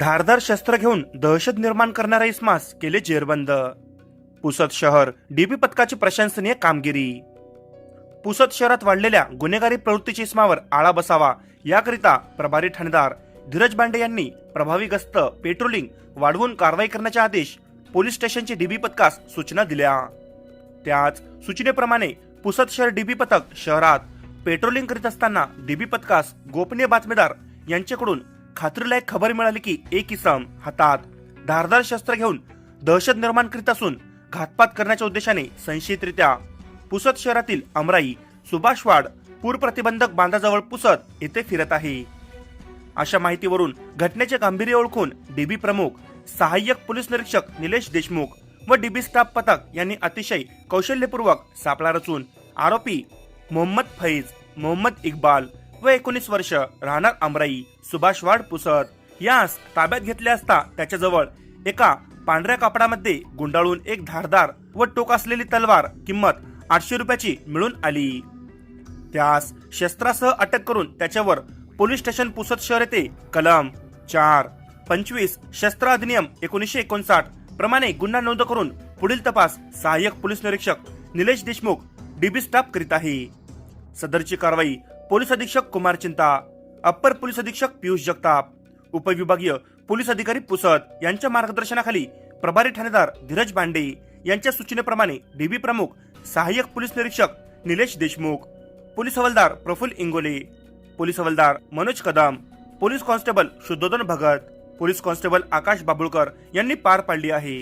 धारदार शस्त्र घेऊन दहशत निर्माण करणाऱ्या इस्मास केले जेरबंद. पुसद शहर डीबी पथकाची प्रशंसनीय कामगिरी. पुसद शहरात वाढलेल्या गुन्हेगारी प्रवृत्तीच्या इस्मावर आळा बसावा याकरिता प्रभारी ठाणेदार धीरज बांडे यांनी प्रभावी गस्त पेट्रोलिंग वाढवून कारवाई करण्याचे आदेश पोलीस स्टेशनचे डीबी पथकास सूचना दिल्या. त्याच सूचनेप्रमाणे पुसद शहर डीबी पथक शहरात पेट्रोलिंग करीत असताना डीबी पथकास गोपनीय बातमीदार यांच्याकडून खात्रीलायक खबर मिळाली की एक इसम हातात धारदार शस्त्र घेऊन दहशत निर्माण करीत असून घातपात करण्याच्या उद्देशाने संशयितरित्या पुसद शहरातील अमराई सुभाषवाड पूर प्रतिबंधक बांधाजवळ पुसद येथे फिरत आहे. अशा माहितीवरून घटनेचे गांभीर्य ओळखून डीबी प्रमुख सहाय्यक पोलीस निरीक्षक निलेश देशमुख व डीबी स्टाफ पथक यांनी अतिशय कौशल्यपूर्वक सापळा रचून आरोपी मोहम्मद फैज मोहम्मद इक्बाल व एकोणीस वर्ष राहणार अमराई सुभाषवाड पुसद. यास ताब्यात घेतले असता त्याच्याजवळ एका पांढऱ्या कापडामध्ये गुंडाळून एक धारदार व टोक असलेली तलवार किंमत आठशे रुपयाची मिळून आली. त्यास शस्त्रासह अटक करून त्याच्यावर पोलीस स्टेशन पुसद शहर येथे कलम चार पंचवीस शस्त्र अधिनियम एकोणीसशे एकोणसाठ प्रमाणे गुन्हा नोंद करून पुढील तपास सहाय्यक पोलीस निरीक्षक निलेश देशमुख डीबी स्टाफ करीत आहे. सदरची कारवाई पोलीस अधीक्षक कुमार चिंता अप्पर पोलीस अधीक्षक पियुष जगताप उपविभागीय पोलीस अधिकारी पुसद यांच्या मार्गदर्शनाखाली प्रभारी ठाणेदार धीरज बांडे यांच्या सूचनेप्रमाणे डीबी प्रमुख सहाय्यक पोलीस निरीक्षक निलेश देशमुख पोलीस हवालदार प्रफुल्ल इंगोले पोलीस हवालदार Manoj Kadam police constable Shuddhodhan Bhagat police constable Akash Babulkar यांनी पार पाडली आहे.